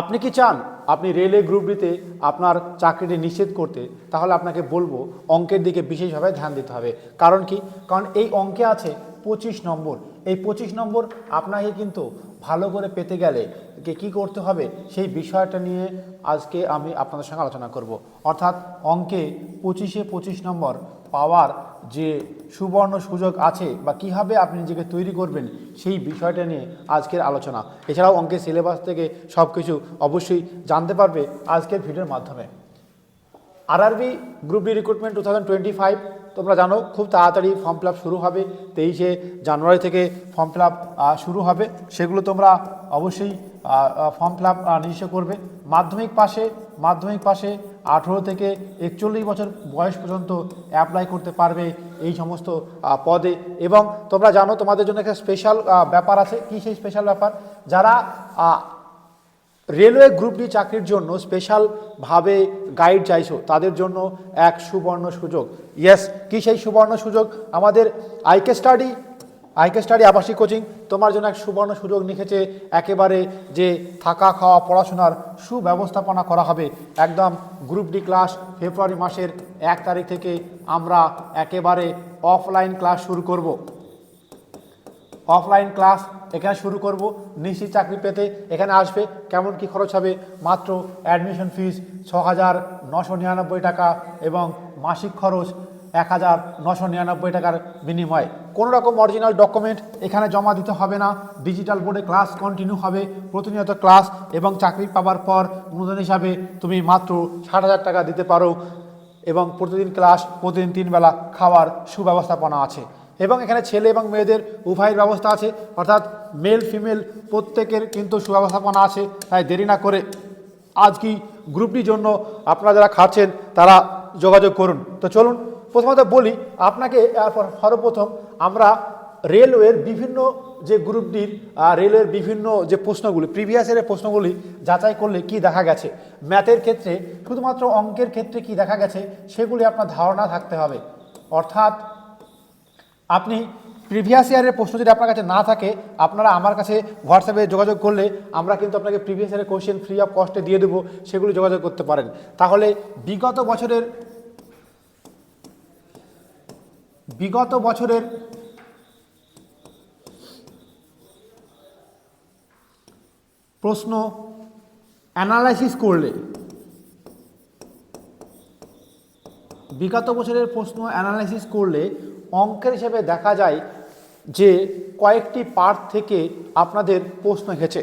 আপনি কি চান আপনি রেলওয়ে গ্রুপ ডিতে আপনার চাকরিটি নিশ্চিত করতে? তাহলে আপনাকে বলব অঙ্কের দিকে বিশেষভাবে ধ্যান দিতে হবে। কারণ কি? কারণ এই অঙ্কে আছে পঁচিশ নম্বর। এই পঁচিশ নম্বর আপনাকে কিন্তু ভালো করে পেতে গেলে কে কী করতে হবে সেই বিষয়টা নিয়ে আজকে আমি আপনাদের সঙ্গে আলোচনা করব। অর্থাৎ অঙ্কে পঁচিশে পঁচিশ নম্বর পাওয়ার যে সুবর্ণ সুযোগ আছে বা কীভাবে আপনি নিজেকে তৈরি করবেন সেই বিষয়টা নিয়ে আজকের আলোচনা। এছাড়াও অঙ্কের সিলেবাস থেকে সব কিছু অবশ্যই জানতে পারবে আজকের ভিডিওর মাধ্যমে। RRB group D recruitment two thousand twenty five তোমরা জানো খুব তাড়াতাড়ি ফর্ম ফিল শুরু হবে, তেইশে জানুয়ারি থেকে ফর্ম ফিল শুরু হবে। সেগুলো তোমরা অবশ্যই ফর্ম ফিল নিজস্ব করবে। মাধ্যমিক পাশে মাধ্যমিক পাশে আঠেরো থেকে একচল্লিশ বছর বয়স পর্যন্ত অ্যাপ্লাই করতে পারবে এই সমস্ত পদে। এবং তোমরা জানো তোমাদের জন্য একটা স্পেশাল ব্যাপার আছে। কি সেই স্পেশাল ব্যাপার? যারা রেলওয়ে গ্রুপ ডি চাকরির জন্য স্পেশালভাবে গাইড চাইছো, তাদের জন্য এক সুবর্ণ সুযোগ। ইয়েস কি সেই সুবর্ণ সুযোগ? আমাদের আইকে স্টাডি আইকে স্টাডি আবাসিক কোচিং তোমার জন্য এক সুবর্ণ সুযোগ লিখেছে একেবারে যে থাকা, খাওয়া, পড়াশোনার সুব্যবস্থাপনা করা হবে। একদম গ্রুপ ডি ক্লাস ফেব্রুয়ারি মাসের এক তারিখ থেকে আমরা একেবারে অফলাইন ক্লাস শুরু করব। অফলাইন ক্লাস এখানে শুরু করব। নিশ্চিত চাকরি পেতে এখানে আসবে। কেমন কি খরচ হবে? মাত্র অ্যাডমিশন ফিস ছ হাজার নশো নিরানব্বই টাকা এবং মাসিক খরচ এক হাজার নশো নিরানব্বই টাকার বিনিময়ে। কোনো রকম অরিজিনাল ডকুমেন্ট এখানে জমা দিতে হবে না। ডিজিটাল বোর্ডে ক্লাস কন্টিনিউ হবে। প্রতিনিয়ত ক্লাস এবং চাকরি পাওয়ার পর অনুদান হিসাবে তুমি মাত্র ষাট হাজার টাকা দিতে পারো এবং প্রতিদিন ক্লাস প্রতিদিন তিনবেলা খাওয়ার সুব্যবস্থাপনা আছে। এবং এখানে ছেলে এবং মেয়েদের উভয়ের ব্যবস্থা আছে। অর্থাৎ মেল ফিমেল প্রত্যেকের কিন্তু সুব্যবস্থাপনা আছে। তাই দেরি না করে আজ কি গ্রুপটির জন্য আপনারা যারা খাচ্ছেন, তারা যোগাযোগ করুন। তো চলুন প্রথমত বলি, আপনাকে সর্বপ্রথম আমরা রেলওয়ের বিভিন্ন যে গ্রুপটির রেলওয়ের বিভিন্ন যে প্রশ্নগুলি প্রিভিয়াসের প্রশ্নগুলি যাচাই করলে কি দেখা গেছে ম্যাথের ক্ষেত্রে, শুধুমাত্র অঙ্কের ক্ষেত্রে কি দেখা গেছে, সেগুলি আপনার ধারণা থাকতে হবে। অর্থাৎ, আপনি প্রিভিয়াস ইয়ারের প্রশ্ন যদি আপনার কাছে না থাকে, আপনারা আমার কাছে হোয়াটসঅ্যাপে যোগাযোগ করলে আমরা কিন্তু আপনাকে প্রিভিয়াস ইয়ারের কোশ্চেন ফ্রি অফ কস্টে দিয়ে দেবো, সেগুলি যোগাযোগ করতে পারেন। তাহলে বিগত বছরের বিগত বছরের প্রশ্ন অ্যানালাইসিস করলে, বিগত বছরের প্রশ্ন অ্যানালাইসিস করলে অঙ্কের হিসেবে দেখা যায় যে কয়েকটি পার্ট থেকে আপনাদের প্রশ্ন এসেছে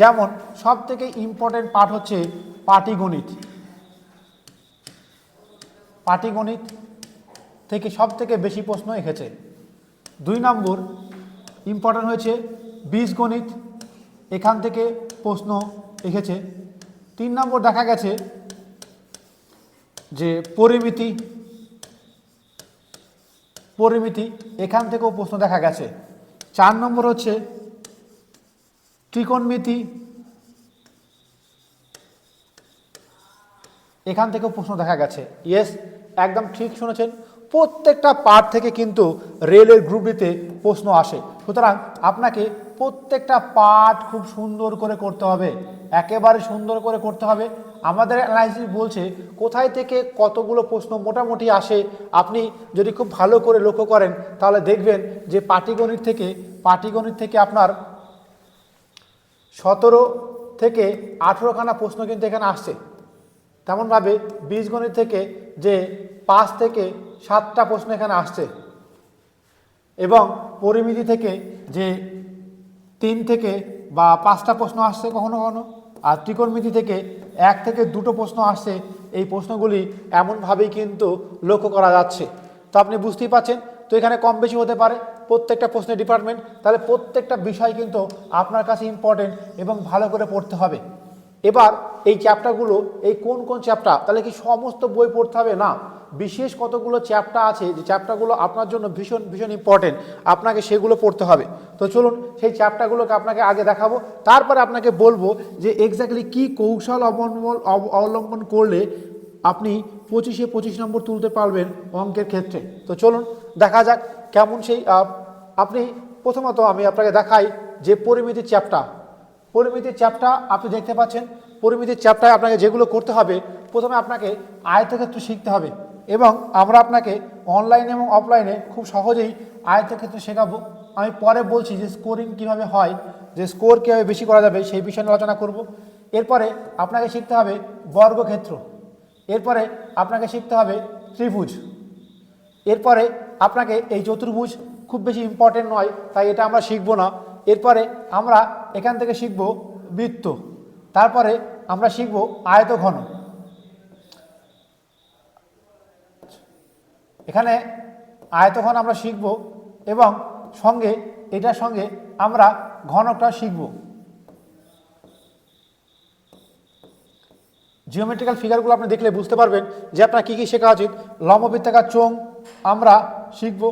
যেমন সব থেকে ইম্পর্টেন্ট পার্ট হচ্ছে পাটিগণিত। পাটিগণিত থেকে সব থেকে বেশি প্রশ্ন এসেছে দুই নম্বর ইম্পর্টেন্ট হয়েছে বীজগণিত। এখান থেকে প্রশ্ন এসেছে তিন নম্বর দেখা গেছে যে পরিমিতি পরিমিতি, এখান থেকেও প্রশ্ন দেখা গেছে। চার নম্বর হচ্ছে ত্রিকোণমিতি। এখান থেকেও প্রশ্ন দেখা গেছে। ইয়েস একদম ঠিক শুনেছেন। প্রত্যেকটা পার্ট থেকে কিন্তু রেলের গ্রুপ ডিতে প্রশ্ন আসে। সুতরাং আপনাকে প্রত্যেকটা পার্ট খুব সুন্দর করে করতে হবে। একেবারে সুন্দর করে করতে হবে। আমাদের অ্যানালাইসিস বলছে কোথায় থেকে কতগুলো প্রশ্ন মোটামুটি আসে। আপনি যদি খুব ভালো করে লক্ষ্য করেন, তাহলে দেখবেন যে পাটিগণিত থেকে পাটিগণিত থেকে আপনার সতেরো থেকে আঠেরোখানা প্রশ্ন কিন্তু এখানে আসছে। তেমনভাবে বীজগণিত থেকে যে পাঁচ থেকে সাতটা প্রশ্ন এখানে আসছে। এবং পরিমিতি থেকে যে তিন থেকে বা পাঁচটা প্রশ্ন আসছে কখনো কখনো, আর ত্রিকোণমিতি থেকে এক থেকে দুটো প্রশ্ন আসছে, এই প্রশ্নগুলি এমনভাবেই কিন্তু লক্ষ্য করা যাচ্ছে। তো আপনি বুঝতেই পাচ্ছেন তো এখানে কম বেশি হতে পারে প্রত্যেকটা প্রশ্নের ডিপার্টমেন্ট তাহলে প্রত্যেকটা বিষয় কিন্তু আপনার কাছে ইম্পর্টেন্ট এবং ভালো করে পড়তে হবে। এবার এই চ্যাপ্টারগুলো এই কোন কোন চ্যাপ্টার তাহলে কি সমস্ত বই পড়তে হবে? না। বিশেষ কতগুলো চ্যাপ্টার আছে, যে চ্যাপ্টারগুলো আপনার জন্য ভীষণ ভীষণ ইম্পর্টেন্ট আপনাকে সেগুলো পড়তে হবে। তো চলুন সেই চ্যাপ্টারগুলোকে আপনাকে আগে দেখাবো, তারপরে আপনাকে বলব যে এক্স্যাক্টলি কী কৌশল অবলম্বন, অব- অবলম্বন করলে আপনি পঁচিশে পঁচিশ নম্বর তুলতে পারবেন অঙ্কের ক্ষেত্রে। তো চলুন দেখা যাক কেমন সেই আপনি প্রথমত আমি আপনাকে দেখাই যে পরিমিতি চ্যাপ্টার। পরিমিতির চ্যাপটা আপনি দেখতে পাচ্ছেন, পরিমিতির চ্যাপটায় আপনাকে যেগুলো করতে হবে, প্রথমে আপনাকে আয়তক্ষেত্র শিখতে হবে। এবং আমরা আপনাকে অনলাইনে এবং অফলাইনে খুব সহজেই আয়তক্ষেত্র শেখাবো। আমি পরে বলছি যে স্কোরিং কীভাবে হয়, যে স্কোর কীভাবে বেশি করা যাবে সেই বিষয়ে আলোচনা করব। এরপরে আপনাকে শিখতে হবে বর্গক্ষেত্র। এরপরে আপনাকে শিখতে হবে ত্রিভুজ। এরপরে আপনাকে এই চতুর্ভুজ খুব বেশি ইম্পর্টেন্ট নয়, তাই এটা আমরা শিখব না। এরপরে আমরা এখান থেকে শিখব বৃত্ত। তারপরে আমরা শিখব আয়তঘন। এখানে আয়তঘন আমরা শিখব এবং সঙ্গে, এটার সঙ্গে আমরা ঘনকটা শিখব। জিওমেট্রিক্যাল ফিগারগুলো আপনি দেখলে বুঝতে পারবেন যে আপনার কী কী শেখা উচিত। লম্ববৃত্তাকার চোং আমরা শিখব।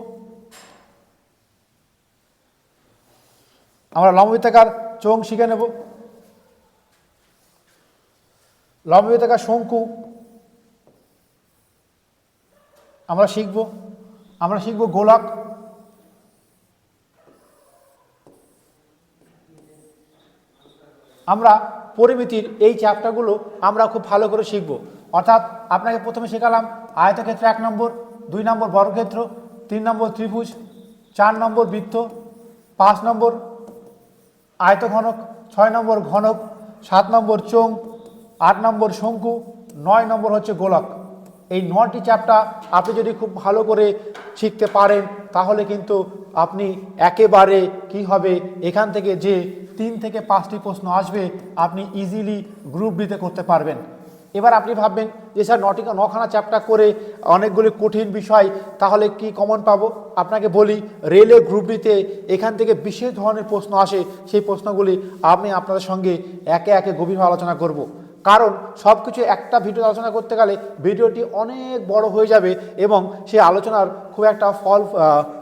আমরা লম্ববৃত্তাকার চোং শিখে নেব। লম্ববৃত্তাকার শঙ্কু আমরা শিখব। আমরা শিখব গোলক। আমরা পরিমিতির এই চ্যাপ্টারগুলো আমরা খুব ভালো করে শিখব। অর্থাৎ আপনাকে প্রথমে শেখালাম আয়তক্ষেত্র এক নম্বর, দুই নম্বর বর্গক্ষেত্র, তিন নম্বর ত্রিভুজ, চার নম্বর বৃত্ত, পাঁচ নম্বর আয়তঘনক, ছয় নম্বর ঘনক, সাত নম্বর চোং আট নম্বর শঙ্কু, নয় নম্বর হচ্ছে গোলক। এই নটি চ্যাপ্টার আপনি যদি খুব ভালো করে শিখতে পারেন, তাহলে কিন্তু আপনি একেবারে কি হবে, এখান থেকে যে তিন থেকে পাঁচটি প্রশ্ন আসবে, আপনি ইজিলি গ্রুপ ডিতে করতে পারবেন। এবার আপনি ভাববেন যে স্যার নটিকা নখানা চ্যাপ্টার করে অনেকগুলি কঠিন বিষয়, তাহলে কি কমন পাবো? আপনাকে বলি রেলে গ্রুপ ডিতে এখান থেকে বিশেষ ধরনের প্রশ্ন আসে, সেই প্রশ্নগুলি আমি আপনাদের সঙ্গে একে একে গভীরভাবে আলোচনা করব। কারণ সব কিছু একটা ভিডিও আলোচনা করতে গেলে ভিডিওটি অনেক বড় হয়ে যাবে এবং সেই আলোচনার খুব একটা ফল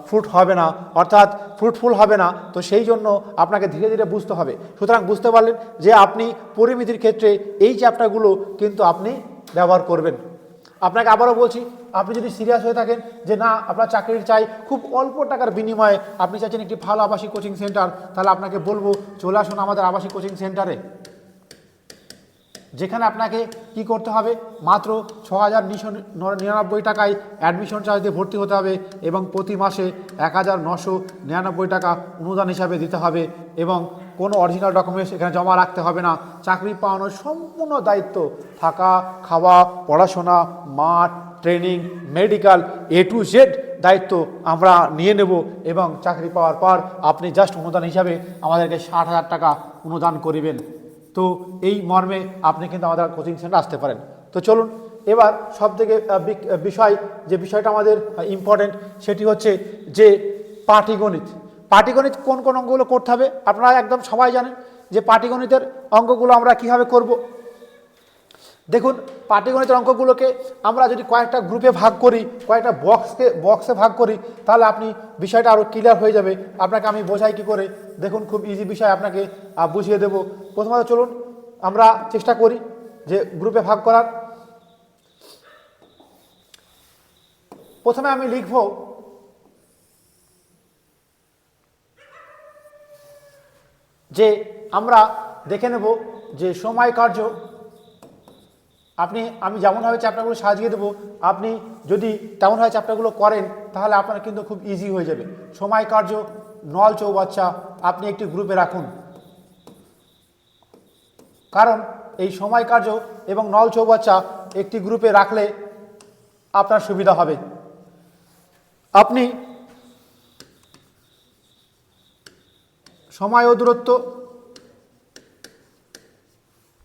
ফ্রুট হবে না, অর্থাৎ ফ্রুটফুল হবে না। তো সেই জন্য আপনাকে ধীরে ধীরে বুঝতে হবে। সুতরাং বুঝতে পারলেন যে আপনি পরিমিতির ক্ষেত্রে এই চ্যাপ্টারগুলো কিন্তু আপনি ব্যবহার করবেন। আপনাকে আবারও বলছি, আপনি যদি সিরিয়াস হয়ে থাকেন যে না, আপনার চাকরির চাই খুব অল্প টাকার বিনিময়ে আপনি চাইছেন একটি ভালো আবাসিক কোচিং সেন্টার তাহলে আপনাকে বলব, চলে আসুন আমাদের আবাসিক কোচিং সেন্টারে যেখানে আপনাকে কি করতে হবে? মাত্র ছ হাজার নিরানব্বই টাকায় অ্যাডমিশন চার্জ দিয়ে ভর্তি হতে হবে এবং প্রতি মাসে এক হাজার নশো নিরানব্বই টাকা অনুদান হিসাবে দিতে হবে এবং কোনো অরিজিনাল ডকুমেন্টস এখানে জমা রাখতে হবে না। চাকরি পাওয়ানোর সম্পূর্ণ দায়িত্ব থাকা, খাওয়া, পড়াশোনা, মাঠ training medical A to Z দায়িত্ব আমরা নিয়ে নেব এবং চাকরি পাওয়ার পর আপনি জাস্ট অনুদান হিসাবে আমাদেরকে ষাট হাজার টাকা অনুদান করিবেন। তো এই মর্মে আপনি কিন্তু আমাদের কোচিং সেন্টার আসতে পারেন। তো চলুন, এবার সব থেকে বিষয়, যে বিষয়টা আমাদের ইম্পর্টেন্ট সেটি হচ্ছে যে পাটিগণিত। পাটিগণিত কোন কোন অঙ্গগুলো করতে হবে? আপনারা একদম সবাই জানেন যে পাটিগণিতের অঙ্গগুলো আমরা কীভাবে করব? দেখুন, পাটিগণিতের অঙ্কগুলোকে আমরা যদি কয়েকটা গ্রুপে ভাগ করি, কয়েকটা বক্সকে বক্সে ভাগ করি, তাহলে আপনি বিষয়টা আরও ক্লিয়ার হয়ে যাবে। আপনাকে আমি বোঝাই কি করে? দেখুন, খুব ইজি বিষয় আপনাকে বুঝিয়ে দেব। প্রথমত চলুন, আমরা চেষ্টা করি যে গ্রুপে ভাগ করার। প্রথমে আমি লিখব, যে আমরা দেখে নেব যে সময় কার্য আপনি, আমি যেমনভাবে চ্যাপ্টারগুলো সাজিয়ে দেবো, আপনি যদি তেমনভাবে চ্যাপ্টারগুলো করেন, তাহলে আপনার কিন্তু খুব ইজি হয়ে যাবে। সময় কার্য, নল চৌবাচ্চা, আপনি একটি গ্রুপে রাখুন। কারণ এই সময় কার্য এবং নল চৌবাচ্চা একটি গ্রুপে রাখলে আপনার সুবিধা হবে। আপনি সময় ও দূরত্ব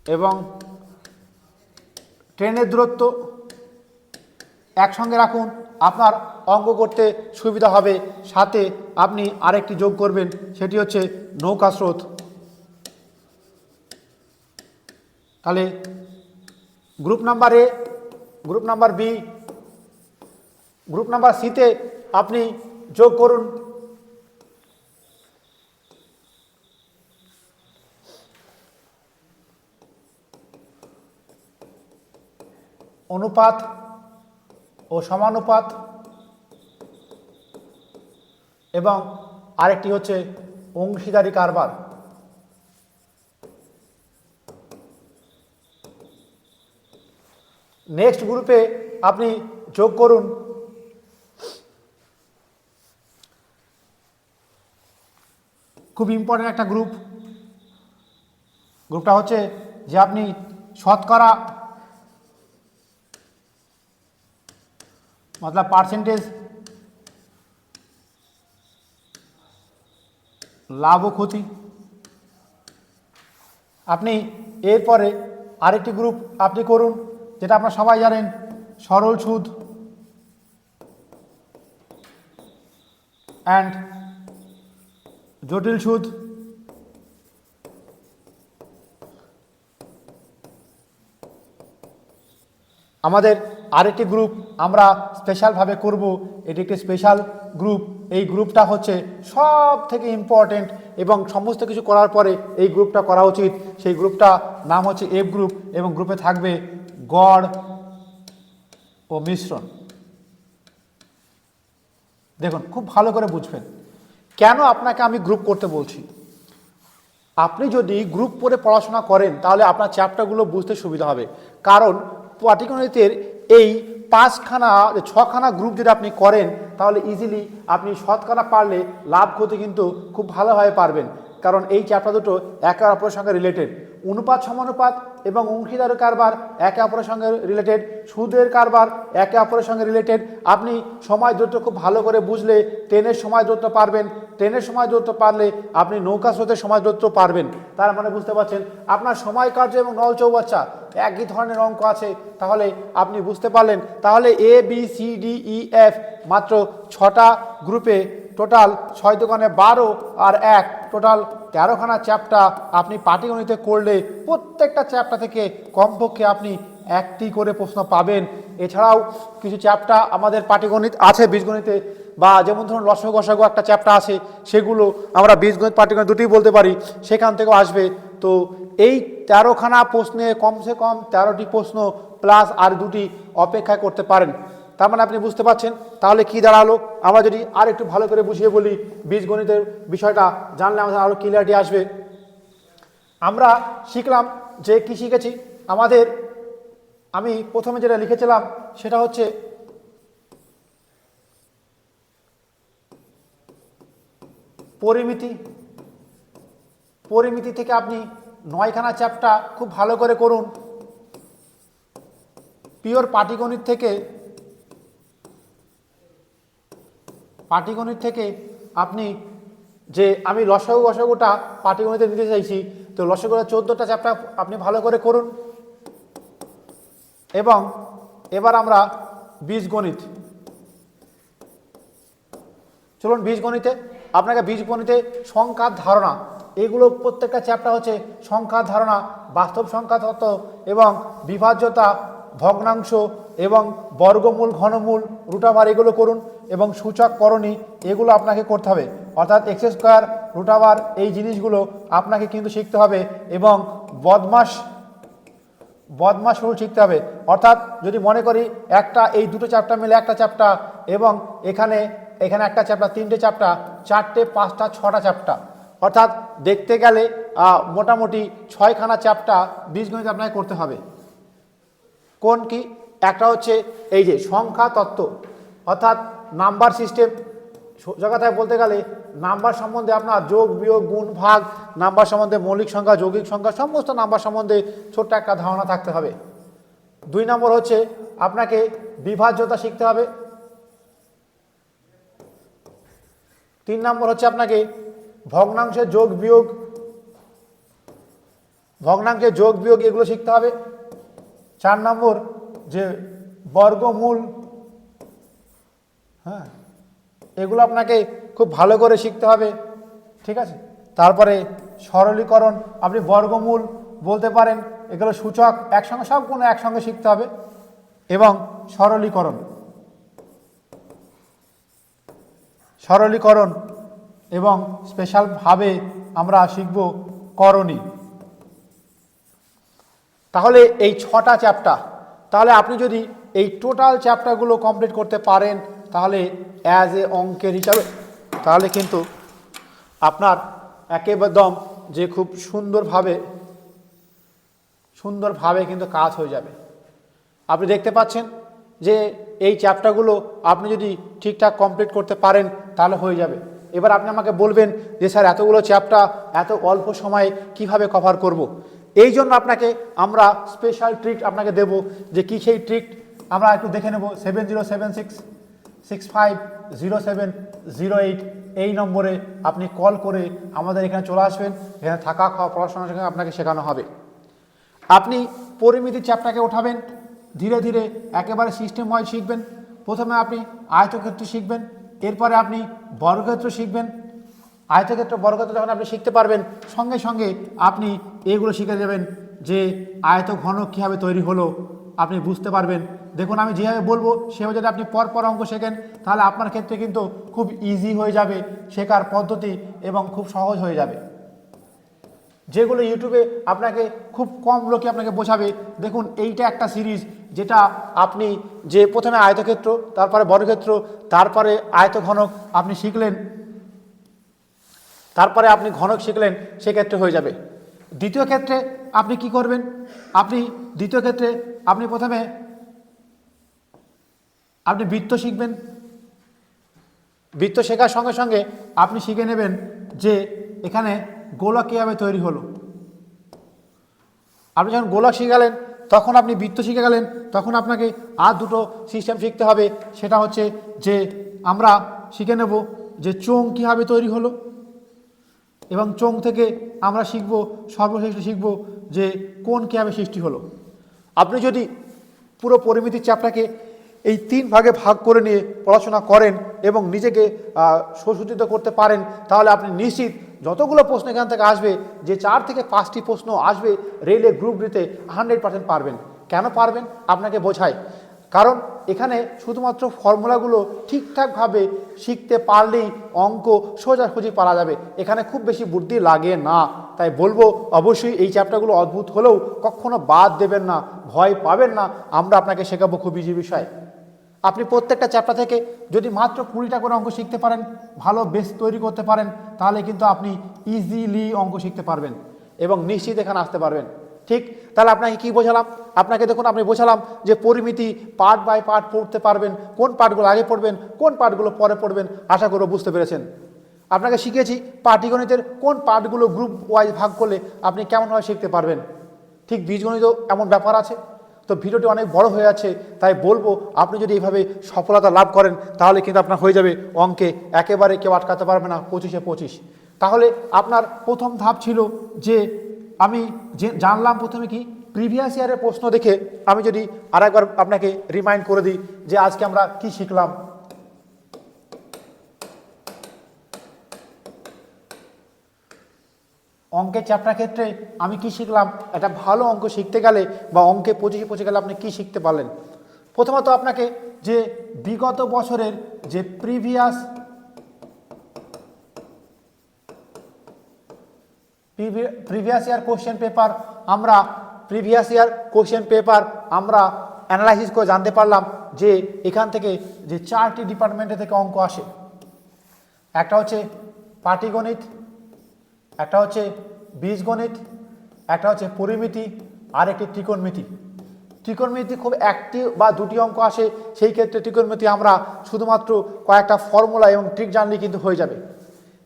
এবং ট্রেনের দূরত্ব একসঙ্গে রাখুন। আপনার অঙ্ক করতে সুবিধা হবে। সাথে আপনি আরেকটি যোগ করবেন। সেটি হচ্ছে নৌকা স্রোত। তাহলে group number A, group number B, group number সিতে আপনি যোগ করুন। অনুপাত ও সমানুপাত এবং আরেকটি হচ্ছে অংশীদারি কারবার। নেক্সট গ্রুপে আপনি যোগ করুন। খুব ইম্পর্ট্যান্ট একটা গ্রুপ গ্রুপটা হচ্ছে যে আপনি শতকরা মতলব পার্সেন্টেজ লাভ ও ক্ষতি আপনি এরপরে আরেকটি গ্রুপ আপনি করুন যেটা আপনারা সবাই জানেন সরল সুদ অ্যান্ড জটিল সুদ আমাদের আরেকটি গ্রুপ আমরা স্পেশালভাবে করব। এটি একটি স্পেশাল গ্রুপ এই গ্রুপটা হচ্ছে সব থেকে ইম্পর্টেন্ট এবং সমস্ত কিছু করার পরে এই গ্রুপটা করা উচিত। সেই গ্রুপটা নাম হচ্ছে এফ গ্রুপ এবং গ্রুপে থাকবে গড় ও মিশ্রণ। দেখুন, খুব ভালো করে বুঝবেন। কেন আপনাকে আমি গ্রুপ করতে বলছি? আপনি যদি গ্রুপ করে পড়াশোনা করেন, তাহলে আপনার চ্যাপ্টারগুলো বুঝতে সুবিধা হবে। কারণ পাটিগণিতের এই পাঁচখানা ছখানা গ্রুপ যদি আপনি করেন, তাহলে ইজিলি আপনি শতখানা পারলে লাভ করতে কিন্তু খুব ভালোভাবে পারবেন। কারণ এই চ্যাপ্টার দুটো একে অপরের সঙ্গে রিলেটেড অনুপাত, সমানুপাত এবং অংশীদারের কারবার একে অপরের সঙ্গে রিলেটেড সুদের কারবার একে অপরের সঙ্গে রিলেটেড আপনি সময় দূরত্ব খুব ভালো করে বুঝলে ট্রেনের সময় দূরত্ব পারবেন। ট্রেনের সময় দূরত্ব পারলে আপনি নৌকা স্রোতের সময় দূরত্ব পারবেন। তার মানে বুঝতে পারছেন? আপনার সময় কার্য এবং নল চৌবাচ্চা একই ধরনের অঙ্ক আছে। তাহলে আপনি বুঝতে পারলেন। তাহলে A B C D E F মাত্র ছটা গ্রুপে টোটাল ছয় দোকানে বারো আর এক। টোটাল তেরোখানা চ্যাপ্টার আপনি পাটিগণিতে করলে প্রত্যেকটা চ্যাপ্টার থেকে কমপক্ষে আপনি একটি করে প্রশ্ন পাবেন। এছাড়াও কিছু চ্যাপ্টার আমাদের পাটিগণিত আছে বীজগণিতে, বা যেমন ধরুন লসগু গসাগু একটা চ্যাপ্টার আছে, সেগুলো আমরা বীজগণিত, পাটিগণিত দুটোই বলতে পারি, সেখান থেকেও আসবে। তো এই তেরোখানা প্রশ্নে কমসে কম তেরোটি প্রশ্ন প্লাস আর দুটি অপেক্ষা করতে পারেন। তার মানে আপনি বুঝতে পারছেন? তাহলে কি দাঁড়াল? আমরা যদি আর একটু ভালো করে বুঝিয়ে বলি বীজগণিতের বিষয়টা, জানলে আমাদের আরও ক্লিয়ারিটি আসবে। আমরা শিখলাম যে কি শিখেছি? আমাদের, আমি প্রথমে যেটা লিখেছিলাম, সেটা হচ্ছে পরিমিতি। পরিমিতি থেকে আপনি নয়খানা চ্যাপটা খুব ভালো করে করুন। পিওর পাটিগণিত থেকে পাটিগণিত থেকে আপনি যে আমি লসাগু গসাগুটা পাটিগণিতে দিতে চাইছি, তো লসাগুটা চোদ্দোটা চ্যাপ্টার আপনি ভালো করে করুন। এবং এবার আমরা বীজগণিত। চলুন বীজগণিতে, আপনাকে বীজগণিতে সংখ্যার ধারণা, এগুলো প্রত্যেকটা চ্যাপ্টার হচ্ছে সংখ্যার ধারণা, বাস্তব সংখ্যা তত্ত্ব এবং বিভাজ্যতা ভগ্নাংশ এবং বর্গমূল, ঘনমূল রুটাভার এগুলো করুন এবং সূচক করণী এগুলো আপনাকে করতে হবে। অর্থাৎ এক্স স্কোয়ার রুটাভার এই জিনিসগুলো আপনাকে কিন্তু শিখতে হবে এবং বদমাস বদমাস রুল শিখতে হবে। অর্থাৎ যদি মনে করি একটা, এই দুটো চ্যাপ্টার মিলে একটা চ্যাপ্টার এবং এখানে এখানে একটা চ্যাপ্টার তিনটে চ্যাপ্টার চারটে, পাঁচটা, ছটা চ্যাপ্টার অর্থাৎ দেখতে গেলে মোটামুটি ছয়খানা চ্যাপ্টার বীজগণিত আপনাকে করতে হবে। কোন কি? একটা হচ্ছে এই যে সংখ্যা তত্ত্ব, অর্থাৎ নাম্বার সিস্টেম। জগাতায় বলতে গেলে নাম্বার সম্বন্ধে আপনার যোগ, বিয়োগ, গুণ, ভাগ, নাম্বার সম্বন্ধে মৌলিক সংখ্যা, যৌগিক সংখ্যা, সমস্ত নাম্বার সম্বন্ধে ছোট্ট একটা ধারণা থাকতে হবে। দুই নম্বর হচ্ছে আপনাকে বিভাজ্যতা শিখতে হবে। তিন নম্বর হচ্ছে আপনাকে ভগ্নাংশের যোগ, বিয়োগ ভগ্নাংশের যোগ, বিয়োগ এগুলো শিখতে হবে। চার নম্বর, যে বর্গমূল হ্যাঁ এগুলো আপনাকে খুব ভালো করে শিখতে হবে, ঠিক আছে? তারপরে সরলীকরণ, আপনি বর্গমূল বলতে পারেন, এগুলো সূচক একসঙ্গে, সবগুলো একসঙ্গে শিখতে হবে, এবং সরলীকরণ। সরলীকরণ এবং স্পেশালভাবে আমরা শিখব করণী। তাহলে এই ছটা চ্যাপ্টার তাহলে আপনি যদি এই টোটাল চ্যাপ্টারগুলো কমপ্লিট করতে পারেন, তাহলে অ্যাজ এ অঙ্কের হিসাবে, তাহলে কিন্তু আপনার একেবারে যে খুব সুন্দরভাবে সুন্দরভাবে কিন্তু কাজ হয়ে যাবে আপনি দেখতে পাচ্ছেন যে এই চ্যাপ্টারগুলো আপনি যদি ঠিকঠাক কমপ্লিট করতে পারেন, তাহলে হয়ে যাবে এবার আপনি আমাকে বলবেন যে, স্যার, এতগুলো চ্যাপ্টার এত অল্প সময়ে কীভাবে কভার করব। এই জন্য আপনাকে আমরা স্পেশাল ট্রিক আপনাকে দেব। যে কী সেই ট্রিক আমরা একটু দেখে নেব। Seven zero seven six six five zero seven zero eight এই নম্বরে আপনি কল করে আমাদের এখানে চলে আসবেন। এখানে থাকা, খাওয়া, পড়াশোনা সেখানে আপনাকে শেখানো হবে। আপনি পরিমিতির চ্যাপ্টারকে ওঠাবেন। ধীরে ধীরে একেবারে সিস্টেম ওয়াইজ শিখবেন। প্রথমে আপনি আয়তক্ষেত্র শিখবেন। এরপরে আপনি বর্গক্ষেত্র শিখবেন। আয়তক্ষেত্র বর্গক্ষেত্র যখন আপনি শিখতে পারবেন, সঙ্গে সঙ্গে আপনি এগুলো শিখে যাবেন যে আয়ত ঘন কীভাবে তৈরি হলো, আপনি বুঝতে পারবেন। দেখুন, আমি যেভাবে বলব সেভাবে যদি আপনি পর পর অঙ্ক শেখেন, তাহলে আপনার ক্ষেত্রে কিন্তু খুব ইজি হয়ে যাবে শেখার পদ্ধতি এবং খুব সহজ হয়ে যাবে। যেগুলো ইউটিউবে আপনাকে খুব কম লোকে আপনাকে বোঝাবে, দেখুন, এইটা একটা সিরিজ যেটা আপনি যে প্রথমে আয়তক্ষেত্র, তারপরে বর্গক্ষেত্র, তারপরে আয়তঘনক আপনি শিখলেন তারপরে আপনি ঘনক শিখলেন, সেক্ষেত্রে হয়ে যাবে। দ্বিতীয় ক্ষেত্রে আপনি কি করবেন? আপনি দ্বিতীয় ক্ষেত্রে আপনি প্রথমে আপনি বৃত্ত শিখবেন। বৃত্ত শেখার সঙ্গে সঙ্গে আপনি শিখে নেবেন যে এখানে গোলক কীভাবে তৈরি হলো। আপনি যখন গোলক শিখে গেলেন তখন আপনি বৃত্ত শিখে গেলেন, তখন আপনাকে আর দুটো সিস্টেম শিখতে হবে। সেটা হচ্ছে যে আমরা শিখে নেব যে চোং কীভাবে তৈরি হলো। এবং চোং থেকে আমরা শিখব সর্বশেষ শিখব যে কোন কীভাবে সৃষ্টি হলো। আপনি যদি পুরো পরিমিতির চাপটাকে এই তিন ভাগে ভাগ করে নিয়ে পড়াশোনা করেন এবং নিজেকে সুসজ্জিত করতে পারেন, তাহলে আপনি নিশ্চিত যতগুলো প্রশ্ন এখান থেকে আসবে, যে চার থেকে পাঁচটি প্রশ্ন আসবে, রেলে গ্রুপ ডিতে হান্ড্রেড পার্সেন্ট পারবেন। কেন পারবেন? আপনাকে বোঝায়। কারণ এখানে শুধুমাত্র ফর্মুলাগুলো ঠিকঠাকভাবে শিখতে পারলেই অঙ্ক সোজাসুজি পারা যাবে। এখানে খুব বেশি বুদ্ধি লাগে না। তাই বলব, অবশ্যই এই চ্যাপ্টারগুলো অদ্ভুত হলেও কখনো বাদ দেবেন না, ভয় পাবেন না। আমরা আপনাকে শেখাবো খুব ইজি বিষয়। আপনি প্রত্যেকটা চ্যাপ্টার থেকে যদি মাত্র কুড়িটা করে অঙ্ক শিখতে পারেন, ভালো বেস তৈরি করতে পারেন, তাহলে কিন্তু আপনি ইজিলি অঙ্ক শিখতে পারবেন এবং নিশ্চিত এখানে আসতে পারবেন। ঠিক? তাহলে আপনাকে কি বোঝালাম? আপনাকে দেখুন আপনি বোঝালাম যে পরিমিতি পার্ট বাই পার্ট পড়তে পারবেন, কোন পার্টগুলো আগে পড়বেন, কোন পার্টগুলো পরে পড়বেন, আশা করে বুঝতে পেরেছেন। আপনাকে শিখেছি পাটিগণিতের কোন পার্টগুলো গ্রুপ ওয়াইজ ভাগ করলে আপনি কেমনভাবে শিখতে পারবেন। ঠিক বীজগণিত এমন ব্যাপার আছে? তো ভিডিওটি অনেক বড় হয়ে যাচ্ছে, তাই বলব আপনি যদি এইভাবে সফলতা লাভ করেন, তাহলে কিন্তু আপনার হয়ে যাবে অঙ্কে একেবারে কেউ আটকাতে পারবে না, পঁচিশে পঁচিশ। তাহলে আপনার প্রথম ধাপ ছিল যে আমি যে জানলাম প্রথমে কি প্রিভিয়াস ইয়ারের প্রশ্ন দেখে আমি যদি আরেকবার আপনাকে রিমাইন্ড করে দিই যে আজকে আমরা কি শিখলাম। অঙ্কের চ্যাপ্টার ক্ষেত্রে আমি কি শিখলাম? একটা ভালো অঙ্ক শিখতে গেলে বা অঙ্কে পঁচিশে পৌঁছে গেলে আপনি কি শিখতে পারলেন? প্রথমত আপনাকে যে বিগত বছরের যে previous previous year question paper আমরা প্রিভিয়াস ইয়ার কোশ্চেন পেপার আমরা অ্যানালাইসিস করে জানতে পারলাম যে এখান থেকে যে চারটি ডিপার্টমেন্টে থেকে অঙ্ক আসে। একটা হচ্ছে পাটিগণিত, একটা হচ্ছে বীজগণিত, একটা হচ্ছে পরিমিতি, আর একটি ত্রিকোণমিতি। ত্রিকোণমিতি খুব একটি বা দুটি অঙ্ক আসে, সেই ক্ষেত্রে ত্রিকোণমিতি আমরা শুধুমাত্র কয়েকটা ফর্মুলা এবং ট্রিক জানলেই কিন্তু হয়ে যাবে।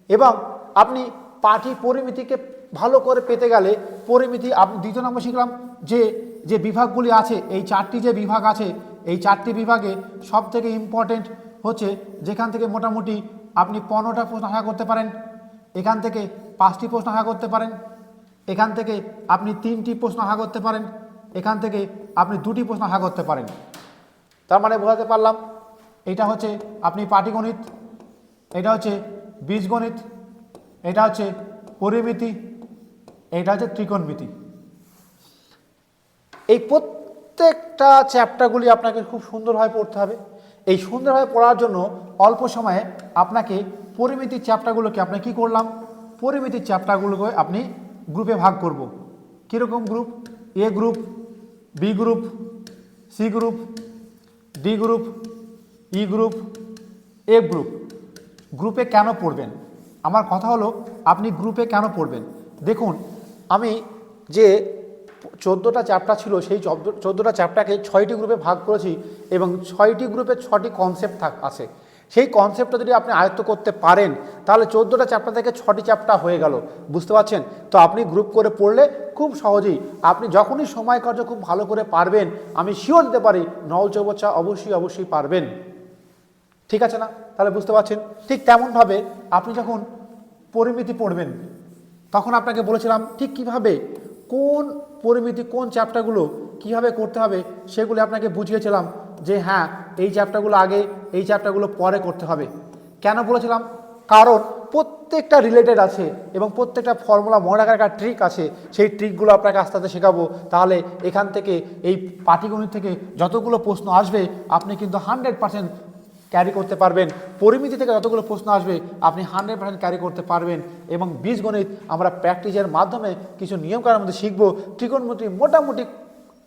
এবং আপনি পাটি পরিমিতিকে ভালো করে পেতে গেলে পরিমিতি আপনি দ্বিতীয় নম্বর শিখলাম যে যে বিভাগগুলি আছে, এই চারটি যে বিভাগ আছে, এই চারটি বিভাগে সব থেকে ইম্পর্টেন্ট হচ্ছে যেখান থেকে মোটামুটি আপনি পনেরোটা প্রশ্ন আশা করতে পারেন, এখান থেকে পাঁচটি প্রশ্ন আশা করতে পারেন, এখান থেকে আপনি তিনটি প্রশ্ন আশা করতে পারেন, এখান থেকে আপনি দুটি প্রশ্ন আশা করতে পারেন। তার মানে বোঝাতে পারলাম, এটা হচ্ছে আপনি পাটিগণিত, এটা হচ্ছে বীজগণিত এটা হচ্ছে পরিমিতি, এটা হচ্ছে ত্রিকোণমিতি। এই প্রত্যেকটা চ্যাপ্টারগুলি আপনাকে খুব সুন্দরভাবে পড়তে হবে। এই সুন্দরভাবে পড়ার জন্য অল্প সময়ে আপনাকে পরিমিতির চ্যাপ্টারগুলোকে আপনি কি করলাম? পরিমিতির চ্যাপ্টারগুলোকে আপনি গ্রুপে ভাগ করব। কীরকম group A group B group C group D group E group A group গ্রুপে কেন পড়বেন? আমার কথা হলো, আপনি গ্রুপে কেন পড়বেন? দেখুন, আমি যে চোদ্দোটা চ্যাপ্টার ছিল, সেই চোদ্দোটা চ্যাপ্টারকে ছয়টি গ্রুপে ভাগ করেছি এবং ছয়টি গ্রুপে ছটি কনসেপ্ট থাক, আছে। সেই কনসেপ্টটা যদি আপনি আয়ত্ত করতে পারেন, তাহলে চোদ্দোটা চ্যাপ্টার থেকে ছটি চ্যাপ্টার হয়ে গেল। বুঝতে পারছেন? তো আপনি গ্রুপ করে পড়লে খুব সহজেই, আপনি যখনই সময় কার্য খুব ভালো করে পারবেন, আমি শিওর দিতে পারি, নল চৌবচ্চা অবশ্যই অবশ্যই পারবেন। ঠিক আছে না? তাহলে বুঝতে পারছেন? ঠিক তেমনভাবে আপনি যখন পরিমিতি পড়বেন। তখন আপনাকে বলেছিলাম, ঠিক কীভাবে, কোন পরিমিতি, কোন চ্যাপ্টারগুলো কীভাবে করতে হবে, সেগুলি আপনাকে বুঝিয়েছিলাম যে হ্যাঁ এই চ্যাপ্টারগুলো আগে, এই চ্যাপ্টারগুলো পরে করতে হবে। কেন বলেছিলাম? কারণ প্রত্যেকটা রিলেটেড আছে এবং প্রত্যেকটা ফর্মুলা মনে রাখার একটা ট্রিক আছে। সেই ট্রিকগুলো আপনাকে আস্তে আস্তে শেখাবো। তাহলে এখান থেকে, এই পাটিগণিত থেকে যতগুলো প্রশ্ন আসবে, আপনি কিন্তু হান্ড্রেড পার্সেন্ট ক্যারি করতে পারবেন। পরিমিতি থেকে যতগুলো প্রশ্ন আসবে, আপনি হান্ড্রেড পার্সেন্ট ক্যারি করতে পারবেন। এবং বীজগণিত আমরা প্র্যাকটিসের মাধ্যমে কিছু নিয়মকার মধ্যে শিখব। ত্রিকোণমিতি মোটামুটি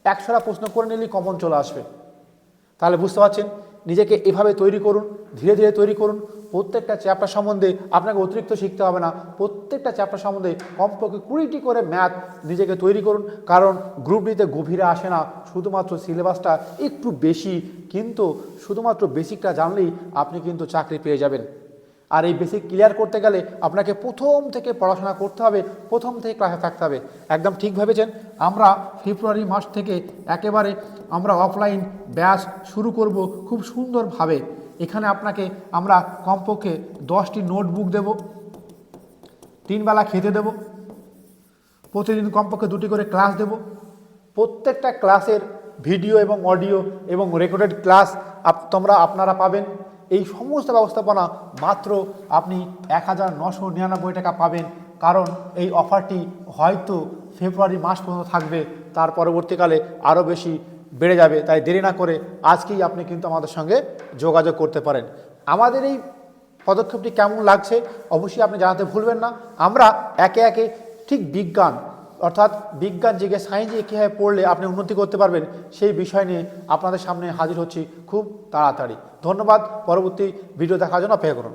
একশোটা প্রশ্ন করে নিলেই কমন চলে আসবে। তাহলে বুঝতে পারছেন? নিজেকে এভাবে তৈরি করুন, ধীরে ধীরে তৈরি করুন। প্রত্যেকটা চ্যাপ্টার সম্বন্ধে আপনাকে অতিরিক্ত শিখতে হবে না। প্রত্যেকটা চ্যাপ্টার সম্বন্ধে কমপক্ষে কুড়িটি করে ম্যাথ নিজেকে তৈরি করুন। কারণ গ্রুপ ডিতে গভীরে আসে না, শুধুমাত্র সিলেবাসটা একটু বেশি। কিন্তু শুধুমাত্র বেসিকটা জানলেই আপনি কিন্তু চাকরি পেয়ে যাবেন। আর এই বেসিক ক্লিয়ার করতে গেলে আপনাকে প্রথম থেকে পড়াশোনা করতে হবে, প্রথম থেকে ক্লাসে থাকতে হবে। একদম ঠিক ভেবেছেন? আমরা ফেব্রুয়ারি মাস থেকে একেবারে আমরা অফলাইন ব্যাচ শুরু করব খুব সুন্দরভাবে। এখানে আপনাকে আমরা কমপক্ষে দশটি নোটবুক দেব তিনবেলা খেতে দেব, প্রতিদিন কমপক্ষে দুটি করে ক্লাস দেব। প্রত্যেকটা ক্লাসের ভিডিও এবং অডিও এবং রেকর্ডেড ক্লাস তোমরা আপনারা পাবেন। এই সমস্ত ব্যবস্থাপনা মাত্র আপনি এক হাজার নশো নিরানব্বই টাকা পাবেন। কারণ এই অফারটি হয়তো ফেব্রুয়ারি মাস পর্যন্ত থাকবে, তার পরবর্তীকালে আরও বেশি বেড়ে যাবে। তাই দেরি না করে আজকেই আপনি কিন্তু আমাদের সঙ্গে যোগাযোগ করতে পারেন। আমাদের এই পদক্ষেপটি কেমন লাগছে অবশ্যই আপনি জানাতে ভুলবেন না। আমরা একে একে ঠিক বিজ্ঞান অর্থাৎ বিজ্ঞান জিজ্ঞেস সায়েন্স কীভাবে পড়লে আপনি উন্নতি করতে পারবেন, সেই বিষয় নিয়ে আপনাদের সামনে হাজির হচ্ছি খুব তাড়াতাড়ি। ধন্যবাদ, পরবর্তী ভিডিও দেখার জন্য অপেক্ষা করুন।